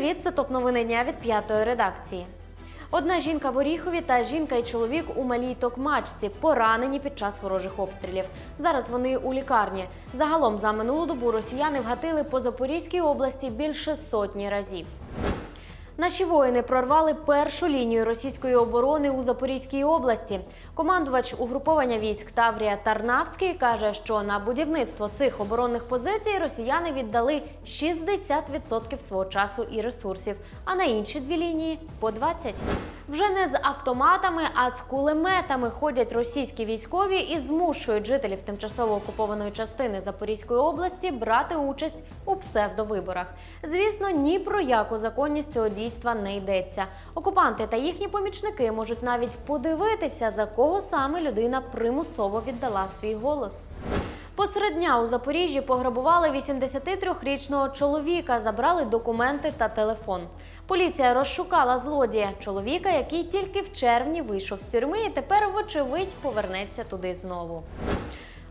Привіт, це топ новини дня від п'ятої редакції. Одна жінка в Оріхові та жінка і чоловік у малій токмачці поранені під час ворожих обстрілів. Зараз вони у лікарні. Загалом за минулу добу росіяни вгатили по Запорізькій області більше сотні разів. Наші воїни прорвали першу лінію російської оборони у Запорізькій області. Командувач угруповання військ Таврія Тарнавський каже, що на будівництво цих оборонних позицій росіяни віддали 60% свого часу і ресурсів, а на інші дві лінії по 20%. Вже не з автоматами, а з кулеметами ходять російські військові і змушують жителів тимчасово окупованої частини Запорізької області брати участь у псевдовиборах. Звісно, ні про яку законність цього дійства не йдеться. Окупанти та їхні помічники можуть навіть подивитися, за кого саме людина примусово віддала свій голос. Посеред дня у Запоріжжі пограбували 83-річного чоловіка, забрали документи та телефон. Поліція розшукала злодія, чоловіка, який тільки в червні вийшов з тюрми і тепер, вочевидь, повернеться туди знову.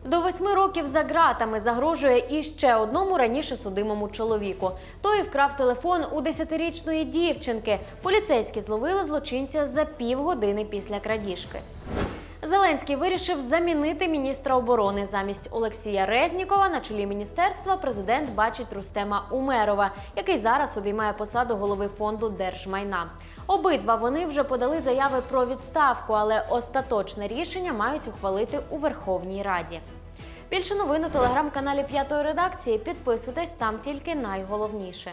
До восьми років за ґратами загрожує і ще одному раніше судимому чоловіку. Той вкрав телефон у 10-річної дівчинки. Поліцейські зловили злочинця за півгодини після крадіжки. Зеленський вирішив замінити міністра оборони замість Олексія Резнікова на чолі міністерства. Президент бачить Рустема Умерова, який зараз обіймає посаду голови фонду держмайна. Обидва вони вже подали заяви про відставку, але остаточне рішення мають ухвалити у Верховній Раді. Більше новин у телеграм-каналі П'ятої редакції. Підписуйтесь там тільки найголовніше.